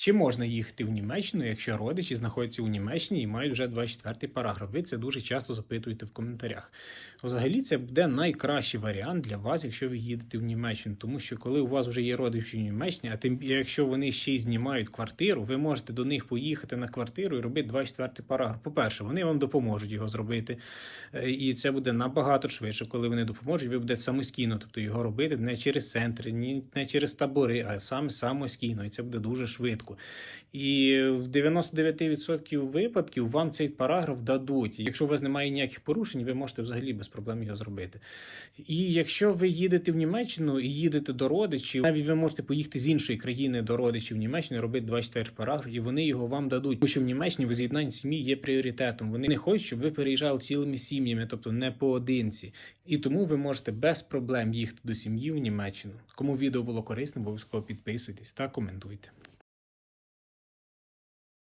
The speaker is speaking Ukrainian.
Чи можна їхати в Німеччину, якщо родичі знаходяться у Німеччині і мають вже 24 параграф? Ви це дуже часто запитуєте в коментарях. Взагалі, це буде найкращий варіант для вас, якщо ви їдете в Німеччину, тому що коли у вас вже є родичі в Німеччині, а тим якщо вони ще й знімають квартиру, ви можете до них поїхати на квартиру і робити 24 параграф. По-перше, вони вам допоможуть його зробити, Е, і це буде набагато швидше, коли вони допоможуть. Ви будете самостійно, тобто його робити не через центри, не через табори, а саме самостійно, і це буде дуже швидко. І в 99% випадків вам цей параграф дадуть. Якщо у вас немає ніяких порушень, ви можете взагалі без проблем його зробити. І якщо ви їдете в Німеччину і їдете до родичів, навіть ви можете поїхати з іншої країни до родичів в Німеччину, робити 24 параграф, і вони його вам дадуть. Тому що в Німеччині воз'єднання сім'ї є пріоритетом. Вони не хочуть, щоб ви переїжджали цілими сім'ями, тобто не поодинці. І тому ви можете без проблем їхати до сім'ї в Німеччину. Кому відео було корисним, обов'язково підписуйтесь та коментуйте.